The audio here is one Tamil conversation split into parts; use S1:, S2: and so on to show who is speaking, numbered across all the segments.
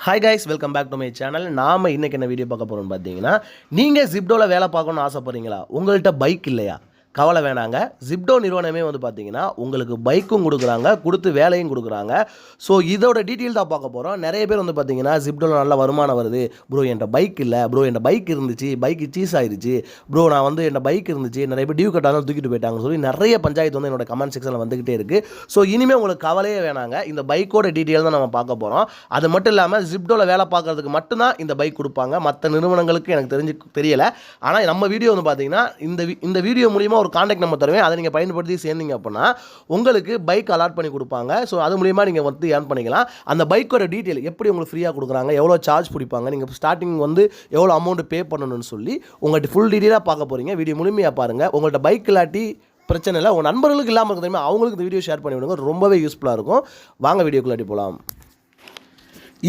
S1: Hi guys welcome back to my channel நாம இன்னைக்கு என்ன வீடியோ பார்க்க போகிறோம்னு பார்த்தீங்கன்னா நீங்கள் ஜிப்டோவில் வேலை பார்க்கணும்னு ஆசைப்பட்றீங்களா? உங்கள்கிட்ட பைக் இல்லையா? கவலை வேணாங்க. ஜிப்டோ நிறுவனமே வந்து பார்த்தீங்கன்னா உங்களுக்கு பைக்கும் கொடுக்குறாங்க கொடுத்து வேலையும் கொடுக்குறாங்க. ஸோ இதோட டீட்டெயில் தான் பார்க்க போகிறோம் நிறைய பேர் வந்து பார்த்தீங்கன்னா ஜிப்டோவில் நல்ல வருமானம் வருது. ப்ரோ என்கிட்ட பைக் இல்லை. ப்ரோ என்கிட்ட பைக் இருந்துச்சு. பைக்கு சீஸ் ஆயிடுச்சு ப்ரோ நான் வந்து என்கிட்ட பைக் இருந்துச்சு. நிறைய பேர் டியூ கட்டாலும் தூக்கிட்டு போயிட்டாங்கன்னு சொல்லி நிறைய பஞ்சாயத்து வந்து என்னோட கமெண்ட் செக்ஷனில் வந்துக்கிட்டே இருக்குது ஸோ இனிமேல் உங்களுக்கு கவலையே வேணாங்க. இந்த பைக்கோட டீட்டெயில் தான் நம்ம பார்க்க போகிறோம் அது மட்டும் இல்லாமல் ஜிப்டோவில் வேலை பார்க்குறதுக்கு மட்டும்தான் இந்த பைக் கொடுப்பாங்க. மற்ற நிறுவனங்களுக்கு எனக்கு தெரிஞ்சு தெரியலை. ஆனால் நம்ம வீடியோ வந்து பார்த்தீங்கன்னா இந்த வி- இந்த வீடியோ மூலியமாக ஒரு காண்டாக்ட் நம்பர் தருவேன். அதை நீங்கள் பயன்படுத்தி சேர்ந்தீங்க அப்படின்னா உங்களுக்கு பைக் அலாட் பண்ணி கொடுப்பாங்க. ஸோ அது மூலியமாக நீங்கள் வந்து ஏர்ன் பண்ணிக்கலாம். அந்த பைக்கோட டீட்டெயில் எப்படி உங்களுக்கு ஃப்ரீயாக கொடுக்குறாங்க எவ்வளோ சார்ஜ் பிடிப்பாங்க நீங்கள் ஸ்டார்டிங் வந்து எவ்வளோ அமௌண்ட் பே பண்ணணும்னு சொல்லி உங்கள்கிட்ட ஃபுல் டீட்டெயிலாக பார்க்க போகிறீங்க வீடியோ முழுமையாக பாருங்கள் உங்கள்கிட்ட பைக் இல்லாட்டி பிரச்சனை இல்லை. உங்கள் நண்பர்களுக்கு இல்லாமல் இருக்க தெரியுமா அவங்களுக்கு இந்த வீடியோ ஷேர் பண்ணி விடுங்க. ரொம்பவே யூஸ்ஃபுல்லாக இருக்கும். வாங்க வீடியோக்குள்ளாட்டி போகலாம்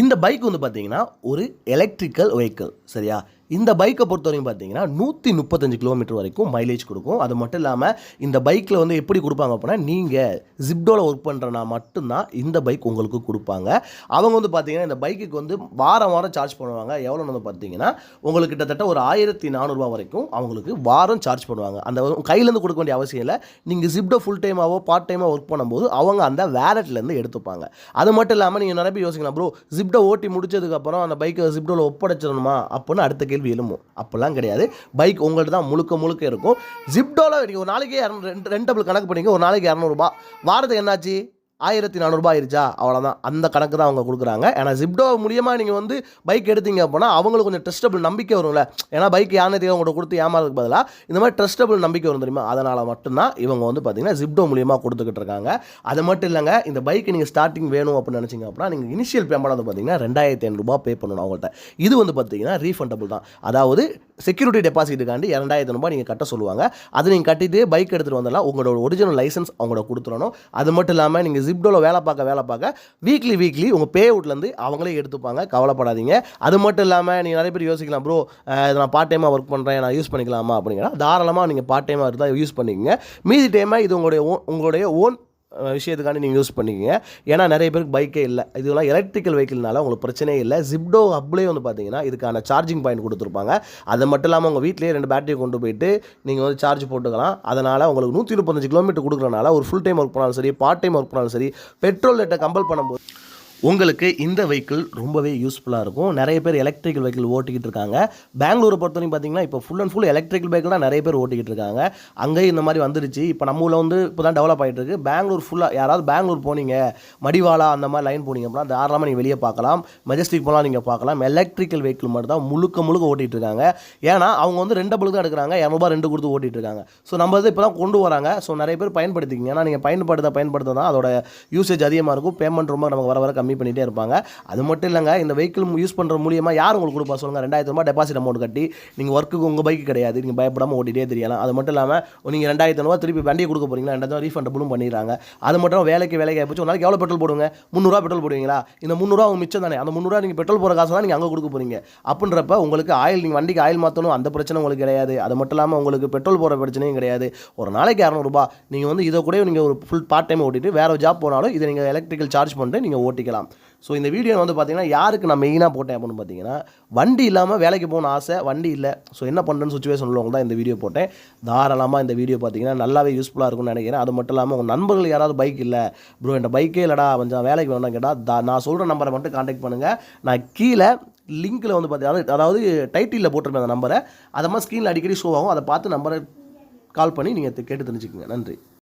S1: இந்த பைக் வந்து பார்த்தீங்கன்னா ஒரு எலக்ட்ரிக்கல் வெஹிக்கிள் சரியா? இந்த பைக்கை பொறுத்த வரைக்கும் பார்த்தீங்கன்னா நூற்றி முப்பத்தஞ்சு கிலோமீட்டர் வரைக்கும் மைலேஜ் கொடுக்கும். அது மட்டும் இல்லாமல் இந்த பைக்கில் வந்து எப்படி கொடுப்பாங்க அப்படின்னா நீங்கள் ஜிப்டோவில் ஒர்க் பண்ணுறனா மட்டும்தான் இந்த பைக் உங்களுக்கு கொடுப்பாங்க. அவங்க வந்து பார்த்தீங்கன்னா இந்த பைக்குக்கு வந்து வாரம் வாரம் சார்ஜ் பண்ணுவாங்க. எவ்வளோன்னு வந்து பார்த்தீங்கன்னா உங்களுக்கு கிட்டத்தட்ட ஒரு ஆயிரத்தி நானூறுரூவா வரைக்கும் அவங்களுக்கு வாரம் சார்ஜ் பண்ணுவாங்க. அந்த கையிலேருந்து கொடுக்க வேண்டிய அவசியம் இல்லை. நீங்கள் ஜிப்டோ ஃபுல் டைமாவோ பார்ட் டைமாக ஒர்க் பண்ணும்போது அவங்க அந்த வேலட்லேருந்து எடுத்துப்பாங்க. அது மட்டும் இல்லாமல் நீங்கள் நிறைய பேர் யோசிக்கலாம் ப்ரோ ஜிப்டோ ஓட்டி முடிச்சதுக்கப்புறம் அந்த பைக்கை ஜிப்டோவில் ஒப்படைச்சிடணுமா? அப்படின்னு அடுத்த கேள்வி எழும்பும் அப்போல்லாம் கிடையாது. பைக் உங்கள்கிட்ட தான் முழுக்க முழுக்க இருக்கும். ஜிப்டோவில் நீங்கள் ஒரு நாளைக்கு இரநூறு ரெண்டு ரெண்டபிள் கணக்கு பண்ணிங்க ஒரு நாளைக்கு இரநூறுபா. வாரத்துக்கு என்னாச்சு? ஆயிரத்தி நானூறுபா ஆயிருச்சா? அவ்வளோதான் அந்த கணக்கு தான் அவங்க கொடுக்குறாங்க. ஏன்னா ஜிப்டோ மூலியமாக நீங்கள் வந்து பைக் எடுத்தீங்க அப்படின்னா அவங்களுக்கு கொஞ்சம் ட்ரஸ்டபிள் நம்பிக்கை வரும்ல. ஏன்னா பைக் யானை தேவை கொடுத்து ஏமாறதுக்கு பதிலாக இந்த மாதிரி ட்ரஸ்டபிள் நம்பிக்கை வரும் தெரியுமா? அதனால் மட்டும்தான் இவங்க வந்து பார்த்தீங்கன்னா ஜிப்டோ மூலியமாக கொடுத்துக்கிட்டு இருக்காங்க. அது மட்டும் இல்லைங்க இந்த பைக்கு நீங்கள் ஸ்டார்டிங் வேணும் அப்படின்னு நினச்சிங்க அப்படின்னா நீங்கள் இனிஷியல் பேமெண்ட் வந்து பார்த்தீங்கன்னா ரெண்டாயிரத்தி ஐநூறுபா பே பண்ணணும் அவங்கள்ட்ட. இது வந்து பார்த்தீங்கன்னா ரீஃபண்டபிள் தான். அதாவது செக்யூரிட்டி டெபாசிட்டுக்காண்டி இரண்டாயிரத்தி ரூபாய் நீங்கள் கட்ட சொல்லுவாங்க. அது நீங்கள் கட்டிட்டு பைக் எடுத்துகிட்டு வந்தாலும் உங்களோட ஒரிஜினல் லைசன்ஸ் அவங்களோட கொடுத்துடணும். அது மட்டும் இல்லாமல் நீங்கள் ஜிப்டோவில் வேலை பார்க்க வேலை பார்க்க வீக்லி வீக்லி உங்கள் பே அவுட்லேருந்து அவங்களே எடுத்துப்பாங்க. கவலைப்படாதீங்க. அது மட்டும் இல்லாமல் நீங்கள் நிறைய பேர் யோசிக்கலாம் ப்ரோ இதை நான் பார்ட் டைமாக ஒர்க் பண்ணுறேன் நான் யூஸ் பண்ணிக்கலாமா? அப்படிங்கிற. தாராளமாக நீங்கள் பார்ட் டைமாக இருந்தால் யூஸ் பண்ணிக்கங்க. மீதி டைமாக இது உங்களுடைய ஓ உங்களுடைய ஓன் விஷயத்துக்காண்டி நீங்கள் யூஸ் பண்ணிக்கோங்க. ஏன்னா நிறைய பேருக்கு பைக்கே இல்லை. இதெல்லாம் எலக்ட்ரிக்கல் வெஹிக்கிள்னால உங்களுக்கு பிரச்சனையே இல்லை. ஜிப்டோ ஹப்லேயே வந்து பார்த்தீங்கன்னா இதுக்கான சார்ஜிங் பாயிண்ட் கொடுத்துருப்பாங்க. அது மட்டும் இல்லாமல் உங்கள் வீட்டிலேயே ரெண்டு பேட்டரி கொண்டு போயிட்டு நீங்கள் வந்து சார்ஜ் போட்டுக்கலாம். அதனால் உங்களுக்கு நூற்றி முப்பத்தஞ்சு கிலோமீட்டர் கொடுக்குறனால ஒரு ஃபுல் டைம் ஒர்க் பண்ணாலும் சரி பார்ட் டைம் ஒர்க் பண்ணாலும் சரி பெட்ரோல் ரேட்டை கம்பல் பண்ணும்போது உங்களுக்கு இந்த வெஹிக்கிள் ரொம்பவே யூஸ்ஃபுல்லாக இருக்கும். நிறைய பேர் எலக்ட்ரிக்கல் வெஹிக்கிள் ஓட்டிக்கிட்டு இருக்காங்க. பெங்களூரை பொறுத்தவரைக்கும் பார்த்தீங்கன்னா இப்போ full and full electrical vehicle தான் நிறைய பேர் ஓட்டிக்கிட்டு இருக்காங்க. அங்கேயும் இந்த மாதிரி வந்துருச்சு. இப்போ நம்ம ஊரில் வந்து இப்போ தான் டெவலப் ஆகிட்டு இருக்கு. பெங்களூர் ஃபுல்லாக யாராவது பெங்களூர் போனீங்க மடிவாலா அந்த மாதிரி லைன் போனீங்க அப்படின்னா தாராளமாக நீங்கள் வெளியே பார்க்கலாம். மெஜஸ்டிக் போனால் நீங்கள் பார்க்கலாம். எலக்ட்ரிக்கல் வெஹிக்கிள் மட்டும் தான் முழுக்க முழுக்க ஓட்டிகிட்டு இருக்காங்க. ஏன்னா அவங்க வந்து ரெண்டு பழுது தான் எடுக்கிறாங்க. இரநூபா ரெண்டு கொடுத்து ஓட்டிகிட்டு இருக்காங்க. ஸோ நம்ம வந்து இப்போ தான் கொண்டு வராங்க. ஸோ நிறைய பேர் பயன்படுத்திக்கிங்க. ஏன்னா நீங்கள் பயன்படுத்த பயன்படுத்த தான் அதோட யூசேஜ் அதிகமாக இருக்கும். பேமெண்ட் ரொம்ப நமக்கு வர வர கம்மி பண்ணிகிட்டே இருப்பாங்க. அது மட்டும் இல்லைங்க இந்த வெஹிக்கிள் யூஸ் பண்ணுற மூலியமாக யார் உங்களுக்கு கொடுப்பா சொல்லுங்கள் ரெண்டாயிரத்து ரூபாய் டெபாசிட் அமௌண்ட் கட்டி நீங்கள் ஒர்க்குக்கு உங்கள் பைக் கிடையாது. நீங்கள் பயப்படாமல் ஓட்டிகிட்டே தெரியலாம். அது மட்டும் இல்லாமல் நீங்கள் ரெண்டாயிரத்து ரூபா திருப்பி வண்டியை கொடுக்க போறீங்களா? ரெண்டாயிரம் ரீஃபண்டபுளும் பண்ணிடுறாங்க. அது மட்டும் வேலைக்கு வேலைக்கு ஆயிப்போச்சு. ஒரு நாளைக்கு எவ்வளோ பெட்ரோல் போடுங்க முந்நூறுரூவா பெட்ரோல் போடுவீங்களா? இந்த முந்நூறுரூவா உங்கள் மிச்சம் தானே. அந்த முந்நூறுரூவா நீங்கள் பெட்ரோல் போகிற காசு தான் நீங்கள் அங்கே கொடுக்க போகிறீங்க அப்படின்றப்ப உங்களுக்கு ஆயில் நீங்கள் வண்டிக்கு ஆயில் மாற்றணும் அந்த பிரச்சனை உங்களுக்கு கிடையாது. அது மட்டும் இல்லாமல் உங்களுக்கு பெட்ரோல் போகிற பிரச்சனையும் கிடையாது. ஒரு நாளைக்கு இரநூறுபா நீங்கள் வந்து இதை கூட நீங்கள் ஒரு ஃபுல் பார்ட் டைம் ஓட்டிட்டு வேறு ஜாப் போனாலும் இதை நீங்கள் எலக்ட்ரிக்கல் சார்ஜ் பண்ணிட்டு நீங்கள் ஓட்டிக்கலாம். ஸோ இந்த வீடியோ வந்து பார்த்தீங்கன்னா யாருக்கு நான் மெயினாக போட்டேன் அப்படின்னு பார்த்தீங்கன்னா வண்டி இல்லாமல் வேலைக்கு போகணும் ஆசை வண்டி இல்லை. ஸோ என்ன பண்ணுறேன்னு சுச்சுவேஷன் உள்ளவங்க தான் இந்த வீடியோ போட்டேன். தாராளமாக இந்த வீடியோ பார்த்தீங்கன்னா நல்லாவே யூஸ்ஃபுல்லாக இருக்கும்னு நினைக்கிறேன். அது மட்டும் இல்லாமல் உங்கள் நண்பர்கள் யாராவது பைக் இல்லை. ப்ரோ என்கிட்ட பைக்கே இல்லைடா கொஞ்சம் வேலைக்கு வேணும் கேட்டால் தா நான் சொல்கிற நம்பரை மட்டும் காண்டாக்ட் பண்ணுங்கள் நான் கீழே லிங்க்கில் வந்து பார்த்தீங்கன்னா அதாவது டைட்டிலில் போட்டிருப்பேன் அந்த நம்பரை அதை மாதிரி ஸ்க்ரீனில் அடிக்கடி ஷோ ஆகும். அதை பார்த்து நம்பரை கால் பண்ணி நீங்கள் கேட்டு தெரிஞ்சுக்கோங்க. நன்றி.